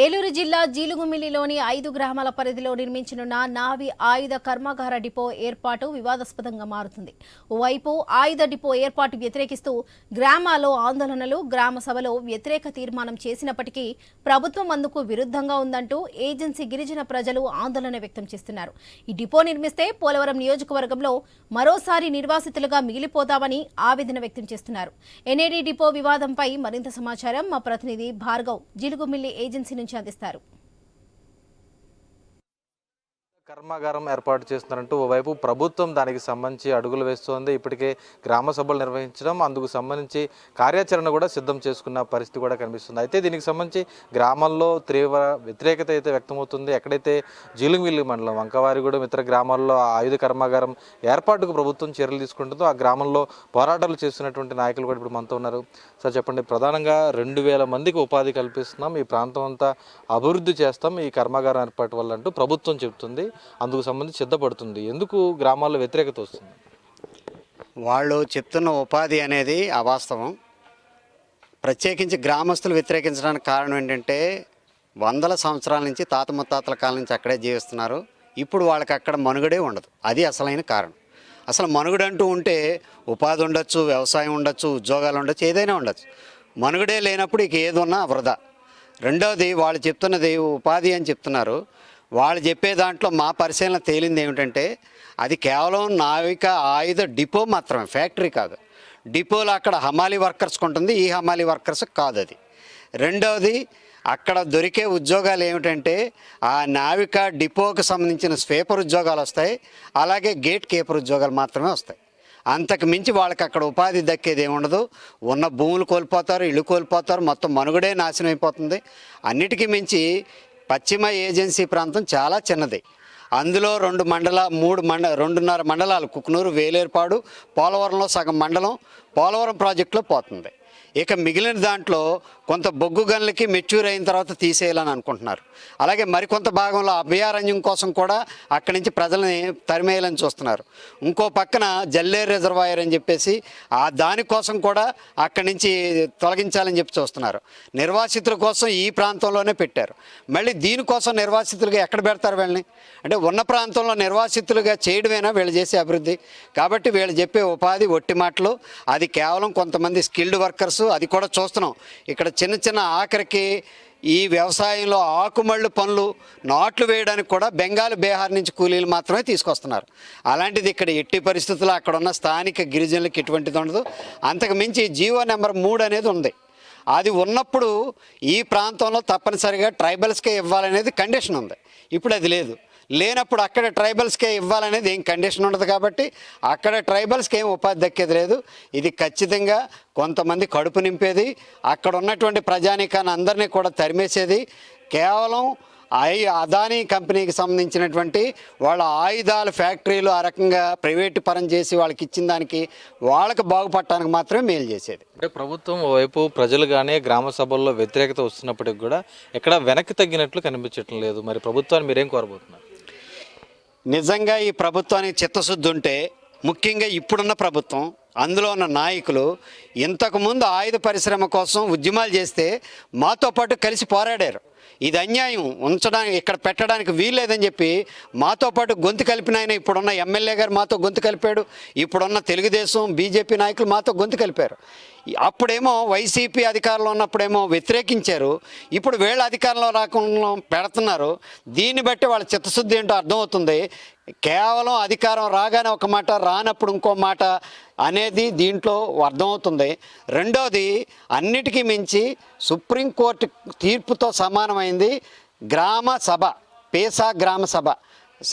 ఏలూరు జిల్లా జీలుగుమిల్లిలోని ఐదు గ్రామాల పరిధిలో నిర్మించనున్న నావి ఆయుధ కర్మాగార డిపో ఏర్పాటు వివాదాస్పదంగా మారుతుంది. ఓవైపు ఆయుధ డిపో ఏర్పాటు వ్యతిరేకిస్తూ గ్రామాల్లో ఆందోళనలు గ్రామ సభలో వ్యతిరేక తీర్మానం చేసినప్పటికీ ప్రభుత్వం అందుకు విరుద్ధంగా ఉందంటూ ఏజెన్సీ గిరిజన ప్రజలు ఆందోళన వ్యక్తం చేస్తున్నారు. ఈ డిపో నిర్మిస్తే పోలవరం నియోజకవర్గంలో మరోసారి నిర్వాసితులుగా మిగిలిపోతామని ఆవేదన వ్యక్తం చేస్తున్నారు. ఎన్ఏడి డిపో వివాదంపై మరింత సమాచారం మా ప్రతినిధి భార్గవ్ జీలుగుమిల్లి ఏజెన్సీ నుంచి అందిస్తారు. కర్మాగారం ఏర్పాటు చేస్తున్నారంటూ ఓవైపు ప్రభుత్వం దానికి సంబంధించి అడుగులు వేస్తోంది. ఇప్పటికే గ్రామ సభలు నిర్వహించడం అందుకు సంబంధించి కార్యాచరణ కూడా సిద్ధం చేసుకున్న పరిస్థితి కూడా కనిపిస్తుంది. అయితే దీనికి సంబంధించి గ్రామాల్లో తీవ్ర వ్యతిరేకత అయితే వ్యక్తమవుతుంది. ఎక్కడైతే జీలుమిల్లి మండలం వంకవారిగూడెం ఇతర గ్రామాల్లో ఆయుధ కర్మాగారం ఏర్పాటుకు ప్రభుత్వం చర్యలు తీసుకుంటుందో ఆ గ్రామంలో పోరాటాలు చేస్తున్నటువంటి నాయకులు కూడా ఇప్పుడు మనతో ఉన్నారు. సార్ చెప్పండి. ప్రధానంగా రెండు వేల మందికి ఉపాధి కల్పిస్తున్నాం. ఈ ప్రాంతం అంతా అభివృద్ధి చేస్తాం. ఈ కర్మాగారం ఏర్పాటు వల్ల అంటూ ప్రభుత్వం చెబుతుంది. అందుకు సంబంధించి సిద్ధపడుతుంది. ఎందుకు గ్రామాల్లో వ్యతిరేకత వస్తుంది? వాళ్ళు చెప్తున్న ఉపాధి అనేది అవాస్తవం. ప్రత్యేకించి గ్రామస్తులు వ్యతిరేకించడానికి కారణం ఏంటంటే వందల సంవత్సరాల నుంచి తాత ముత్తాతల కాలం నుంచి అక్కడే జీవిస్తున్నారు. ఇప్పుడు వాళ్ళకి అక్కడ మనుగడే ఉండదు. అది అసలైన కారణం. అసలు మనుగడ అంటూ ఉంటే ఉపాధి ఉండొచ్చు వ్యవసాయం ఉండొచ్చు ఉద్యోగాలు ఉండొచ్చు ఏదైనా ఉండొచ్చు. మనుగడే లేనప్పుడు ఇక ఏదున్నా వృధా. రెండవది వాళ్ళు చెప్తున్నది ఉపాధి అని చెప్తున్నారు. వాళ్ళు చెప్పే దాంట్లో మా పరిశీలన తేలింది ఏమిటంటే అది కేవలం నావిక ఆయుధ డిపో మాత్రమే ఫ్యాక్టరీ కాదు. డిపోలో అక్కడ హమాలి వర్కర్స్కి ఉంటుంది ఈ హమాలి వర్కర్స్ కాదు అది రెండవది అక్కడ దొరికే ఉద్యోగాలు ఏమిటంటే ఆ నావిక డిపోకు సంబంధించిన స్వీపర్ ఉద్యోగాలు వస్తాయి అలాగే గేట్ కీపర్ ఉద్యోగాలు మాత్రమే వస్తాయి. అంతకు మించి వాళ్ళకి అక్కడ ఉపాధి దక్కేది ఏముండదు. ఉన్న భూములు కోల్పోతారు ఇల్లు కోల్పోతారు మొత్తం మనుగడే నాశనం అయిపోతుంది. అన్నిటికీ మించి పశ్చిమ ఏజెన్సీ ప్రాంతం చాలా చిన్నది. అందులో రెండు మండల మూడు మండ రెండున్నర మండలాలు. కుక్నూరు వేలేర్పాడు పోలవరంలో సగం మండలం పోలవరం ప్రాజెక్టులో పోతుంది. ఇక మిగిలిన దాంట్లో కొంత బొగ్గు గనులకి మెచ్యూర్ అయిన తర్వాత తీసేయాలని అనుకుంటున్నారు. అలాగే మరికొంత భాగంలో అభయారణ్యం కోసం కూడా అక్కడి నుంచి ప్రజల్ని తరిమేయాలని చూస్తున్నారు. ఇంకో పక్కన జల్లేరు రిజర్వాయర్ అని చెప్పేసి ఆ దానికోసం కూడా అక్కడి నుంచి తొలగించాలని చెప్పి చూస్తున్నారు. నిర్వాసితుల కోసం ఈ ప్రాంతంలోనే పెట్టారు. మళ్ళీ దీనికోసం నిర్వాసితులుగా ఎక్కడ పెడతారు వీళ్ళని? అంటే ఉన్న ప్రాంతంలో నిర్వాసితులుగా చేయడమేనా వీళ్ళు చేసే అభివృద్ధి? కాబట్టి వీళ్ళు చెప్పే ఉపాధి ఒట్టి మాటలు. అది కేవలం కొంతమంది స్కిల్డ్ వర్కర్స్ అది కూడా చూస్తున్నాం. ఇక్కడ చిన్న చిన్న ఆఖరికి ఈ వ్యవసాయంలో ఆకుమళ్ళు పనులు నాట్లు వేయడానికి కూడా బెంగాల్ బీహార్ నుంచి కూలీలు మాత్రమే తీసుకొస్తున్నారు. అలాంటిది ఇక్కడ ఎట్టి పరిస్థితుల్లో అక్కడ ఉన్న స్థానిక గిరిజనులకు ఎటువంటిది ఉండదు. అంతకు మించి జీవో నెంబర్ మూడు అనేది ఉంది. అది ఉన్నప్పుడు ఈ ప్రాంతంలో తప్పనిసరిగా ట్రైబల్స్కే ఇవ్వాలనేది కండిషన్ ఉంది. ఇప్పుడు అది లేదు. లేనప్పుడు అక్కడ ట్రైబల్స్కే ఇవ్వాలనేది ఏం కండిషన్ ఉండదు కాబట్టి అక్కడ ట్రైబల్స్కి ఏం ఉపాధి దక్కేది లేదు. ఇది ఖచ్చితంగా కొంతమంది కడుపు నింపేది అక్కడ ఉన్నటువంటి ప్రజానీకాన్ని అందరినీ కూడా తరిమేసేది. కేవలం ఐ అదానీ కంపెనీకి సంబంధించినటువంటి వాళ్ళ ఆయుధాల ఫ్యాక్టరీలు ఆ రకంగా ప్రైవేటు పరం చేసి వాళ్ళకి ఇచ్చిన దానికి వాళ్ళకి బాగుపడటానికి మాత్రమే మేలు చేసేది. అంటే ప్రభుత్వం ఓవైపు ప్రజలు కానీ గ్రామ సభల్లో వ్యతిరేకత వస్తున్నప్పటికి కూడా ఎక్కడ వెనక్కి తగ్గినట్లు కనిపించట్లేదు లేదు. మరి ప్రభుత్వాన్ని మీరేం కోరబోతున్నారు? నిజంగా ఈ ప్రభుత్వానికి చిత్తశుద్ధి ఉంటే ముఖ్యంగా ఇప్పుడున్న ప్రభుత్వం అందులో ఉన్న నాయకులు ఇంతకుముందు ఆయుధ పరిశ్రమ కోసం ఉద్యమాలు చేస్తే మాతో పాటు కలిసి పోరాడారు. ఇది అన్యాయం. ఉంచడానికి ఇక్కడ పెట్టడానికి వీల్లేదని చెప్పి మాతో పాటు గొంతు కలిపిన ఆయన ఇప్పుడున్న ఎమ్మెల్యే గారు మాతో గొంతు కలిపాడు. ఇప్పుడున్న తెలుగుదేశం బీజేపీ నాయకులు మాతో గొంతు కలిపారు. అప్పుడేమో వైసీపీ అధికారంలో ఉన్నప్పుడేమో వ్యతిరేకించారు. ఇప్పుడు వీళ్ళ అధికారంలో రాకుండా పెడుతున్నారు. దీన్ని బట్టి వాళ్ళ చిత్తశుద్ధి ఏంటో అర్థమవుతుంది. కేవలం అధికారం రాగానే ఒక మాట రానప్పుడు ఇంకో మాట అనేది దీంట్లో అర్థమవుతుంది. రెండోది అన్నిటికీ మించి సుప్రీంకోర్టు తీర్పుతో సమానమైంది గ్రామ సభ పేసా గ్రామ సభ.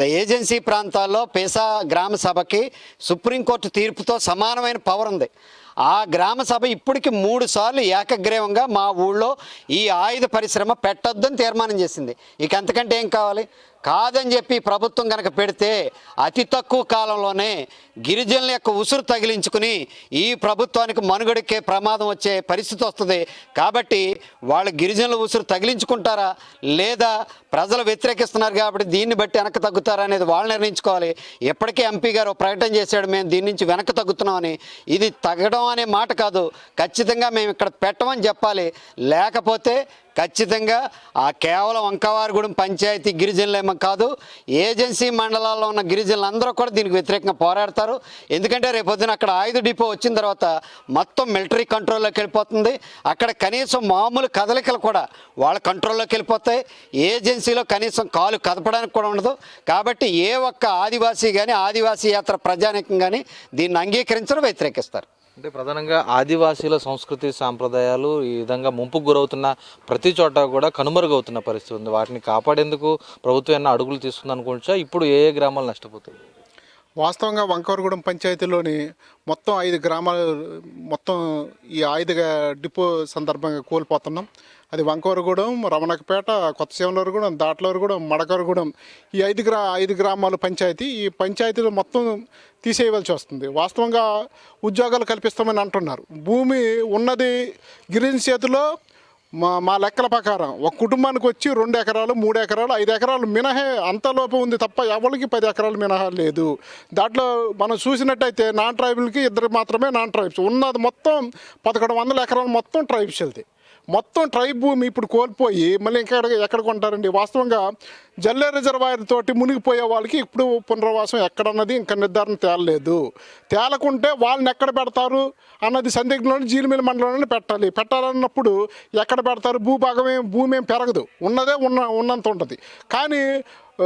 ఏజెన్సీ ప్రాంతాల్లో పేసా గ్రామ సభకి సుప్రీంకోర్టు తీర్పుతో సమానమైన పవర్ ఉంది. ఆ గ్రామ సభ ఇప్పటికి మూడు సార్లు ఏకగ్రీవంగా మా ఊళ్ళో ఈ ఆయుధ పరిశ్రమ పెట్టొద్దని తీర్మానం చేసింది. ఇక అంతకంటే ఏం కావాలి? కాదని చెప్పి ప్రభుత్వం కనుక పెడితే అతి తక్కువ కాలంలోనే గిరిజనుల యొక్క ఉసురు తగిలించుకుని ఈ ప్రభుత్వానికి మనుగడకే ప్రమాదం వచ్చే పరిస్థితి వస్తుంది. కాబట్టి వాళ్ళు గిరిజనుల ఉసురు తగిలించుకుంటారా? లేదా ప్రజలు వ్యతిరేకిస్తున్నారు కాబట్టి దీన్ని బట్టి వెనక్కి తగ్గుతారా అనేది వాళ్ళు నిర్ణయించుకోవాలి. ఎప్పటికే ఎంపీ గారు ప్రకటన చేశాడు మేము దీని నుంచి వెనక్కి తగ్గుతున్నామని ఇది తగ్గడం అనే మాట కాదు. ఖచ్చితంగా మేము ఇక్కడ పెట్టమని చెప్పాలి. లేకపోతే ఖచ్చితంగా ఆ కేవలం వంకవారిగూడెం పంచాయతీ గిరిజనులేమో కాదు ఏజెన్సీ మండలాల్లో ఉన్న గిరిజనులందరూ కూడా దీనికి వ్యతిరేకంగా పోరాడతారు. ఎందుకంటే రేపొద్దున అక్కడ ఆయుధ డిపో వచ్చిన తర్వాత మొత్తం మిలిటరీ కంట్రోల్లోకి వెళ్ళిపోతుంది. అక్కడ కనీసం మామూలు కదలికలు కూడా వాళ్ళ కంట్రోల్లోకి వెళ్ళిపోతాయి. ఏజెన్సీలో కనీసం కాలు కదపడానికి కూడా ఉండదు. కాబట్టి ఏ ఒక్క ఆదివాసీ కానీ ఆదివాసీ యాత్ర ప్రజానికం కానీ దీన్ని అంగీకరించడం వ్యతిరేకిస్తారు. అంటే ప్రధానంగా ఆదివాసీల సంస్కృతి సాంప్రదాయాలు ఈ విధంగా ముంపుకు గురవుతున్న ప్రతి చోట కూడా కనుమరుగవుతున్న పరిస్థితి ఉంది. వాటిని కాపాడేందుకు ప్రభుత్వం ఏమైనా అడుగులు తీసుకుంది ఇప్పుడు ఏ ఏ గ్రామాలు నష్టపోతాయి? వాస్తవంగా వంకవరగూడెం పంచాయతీలోని మొత్తం ఐదు గ్రామాలు మొత్తం ఈ ఆయుధ డిపో సందర్భంగా కోల్పోతున్నాం. అది వంకవరగూడెం రమణకపేట కొత్త శివనవరగూడెం దాట్లవరగూడెం మడకవరగూడెం ఈ ఐదు గ్రా ఐదు గ్రామాల పంచాయతీ ఈ పంచాయతీలో మొత్తం తీసేయవలసి వస్తుంది. వాస్తవంగా ఉద్యోగాలు కల్పిస్తామని అంటున్నారు. భూమి ఉన్నది గిరిజన చేతిలో మా మా లెక్కల ప్రకారం ఒక కుటుంబానికి వచ్చి రెండు ఎకరాలు మూడు ఎకరాలు ఐదు ఎకరాలు మినహే అంతలోపు ఉంది తప్ప ఎవరికి పది ఎకరాలు మినహా లేదు. దాంట్లో మనం చూసినట్టయితే నాన్ ట్రైబుల్కి ఇద్దరు మాత్రమే నాన్ ట్రైబ్స్ ఉన్నది మొత్తం పదకొండు వందల ఎకరాలు మొత్తం ట్రైబ్స్ వెళ్తాయి మొత్తం ట్రైబ్ భూమి ఇప్పుడు కోల్పోయి మళ్ళీ ఇంకా ఎక్కడ- ఎక్కడ కొంటారండి? వాస్తవంగా జల్లే రిజర్వాయర్ తోటి మునిగిపోయే వాళ్ళకి ఇప్పుడు పునర్వాసం ఎక్కడన్నది ఇంకా నిర్ధారణ తేలలేదు. తేలకుంటే వాళ్ళని ఎక్కడ పెడతారు అన్నది సందిగ్ధంలోని జీలిమిల మండలంలోనే పెట్టాలి. పెట్టాలన్నప్పుడు ఎక్కడ పెడతారు? భూభాగం ఏం భూమి ఏం పెరగదు. ఉన్నదే ఉన్న ఉన్నంత ఉంటుంది. కానీ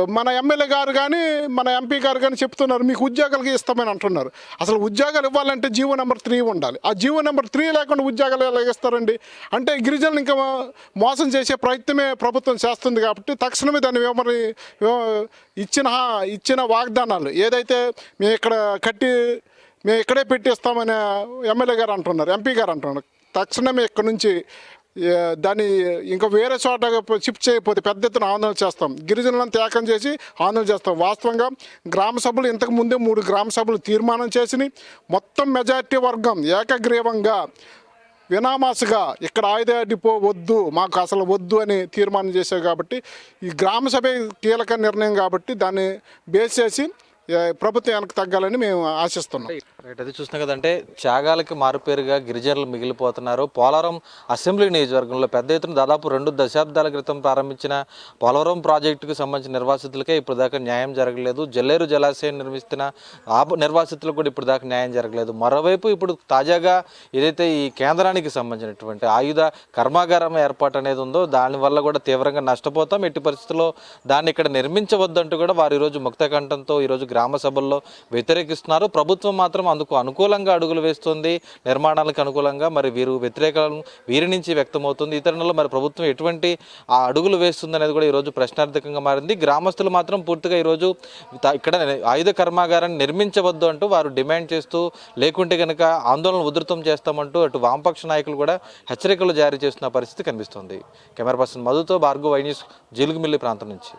మన ఎమ్మెల్యే గారు కానీ మన ఎంపీ గారు కానీ చెప్తున్నారు మీకు ఉద్యోగాలకి ఇస్తామని అంటున్నారు. అసలు ఉద్యోగాలు ఇవ్వాలంటే జీవో నెంబర్ త్రీ ఉండాలి. ఆ జీవో నెంబర్ త్రీ లేకుండా ఉద్యోగాలు ఎలా ఇస్తారండి? అంటే గిరిజనులు ఇంకా మోసం చేసే ప్రయత్నమే ప్రభుత్వం చేస్తుంది కాబట్టి తక్షణమే దాన్ని వివరి ఇచ్చిన హా- ఇచ్చిన వాగ్దానాలు. ఏదైతే మేము ఇక్కడ కట్టి మేము ఇక్కడే పెట్టిస్తామని ఎమ్మెల్యే గారు అంటున్నారు ఎంపీ గారు అంటున్నారు తక్షణమే ఇక్కడ నుంచి దాన్ని ఇంకా వేరే చోట షిఫ్ట్ చేయకపోతే పెద్ద ఎత్తున ఆందోళన చేస్తాం. గిరిజనులను త్యాగం చేసి ఆందోళన చేస్తాం. వాస్తవంగా గ్రామ సభలు ఇంతకు ముందే మూడు గ్రామ సభలు తీర్మానం చేసి మొత్తం మెజారిటీ వర్గం ఏకగ్రీవంగా వినామాసుగా ఇక్కడ ఆయుధ డిపో వద్దు మాకు అసలు వద్దు అని తీర్మానం చేశారు కాబట్టి ఈ గ్రామ సభ కీలక నిర్ణయం కాబట్టి దాన్ని బేస్ చేసి ప్రభుత్వానికి ప్రభుత్వం వెనక్కి తగ్గాలని మేము ఆశిస్తున్నాం. రైట్ అది చూస్తున్నాం కదంటే త్యాగాలకి మారుపేరుగా గిరిజనులు మిగిలిపోతున్నారు. పోలవరం అసెంబ్లీ నియోజకవర్గంలో పెద్ద ఎత్తున దాదాపు రెండు దశాబ్దాల క్రితం ప్రారంభించిన పోలవరం ప్రాజెక్టుకు సంబంధించిన నిర్వాసితులకే ఇప్పుడు దాకా న్యాయం జరగలేదు. జల్లేరు జలాశయం నిర్మిస్తున్న ఆ నిర్వాసితులకు కూడా ఇప్పుడు దాకా న్యాయం జరగలేదు. మరోవైపు ఇప్పుడు తాజాగా ఏదైతే ఈ కేంద్రానికి సంబంధించినటువంటి ఆయుధ కర్మాగారం ఏర్పాటు అనేది ఉందో దానివల్ల కూడా తీవ్రంగా నష్టపోతాం. ఎట్టి పరిస్థితుల్లో దాన్ని ఇక్కడ నిర్మించవద్దంటూ కూడా వారు ఈరోజు ముక్త కంఠంతో ఈరోజు గ్రామ సభల్లో వ్యతిరేకిస్తున్నారు. ప్రభుత్వం మాత్రం అందుకు అనుకూలంగా అడుగులు వేస్తుంది. నిర్మాణాలకు అనుకూలంగా మరి వీరు వ్యతిరేకం వీరి నుంచి వ్యక్తమవుతుంది. ఇతరులలో మరి ప్రభుత్వం ఎటువంటి ఆ అడుగులు వేస్తుంది అనేది కూడా ఈరోజు ప్రశ్నార్థకంగా మారింది. గ్రామస్తులు మాత్రం పూర్తిగా ఈరోజు ఇక్కడ ఆయుధ కర్మాగారాన్ని నిర్మించవద్దు అంటూ వారు డిమాండ్ చేస్తూ లేకుంటే కనుక ఆందోళన ఉధృతం చేస్తామంటూ అటు వామపక్ష నాయకులు కూడా హెచ్చరికలు జారీ చేస్తున్న పరిస్థితి కనిపిస్తుంది. కెమెరా పర్సన్ మధుతో భార్గవ వై న్యూస్ జీలుగుమిల్లి ప్రాంతం నుంచి.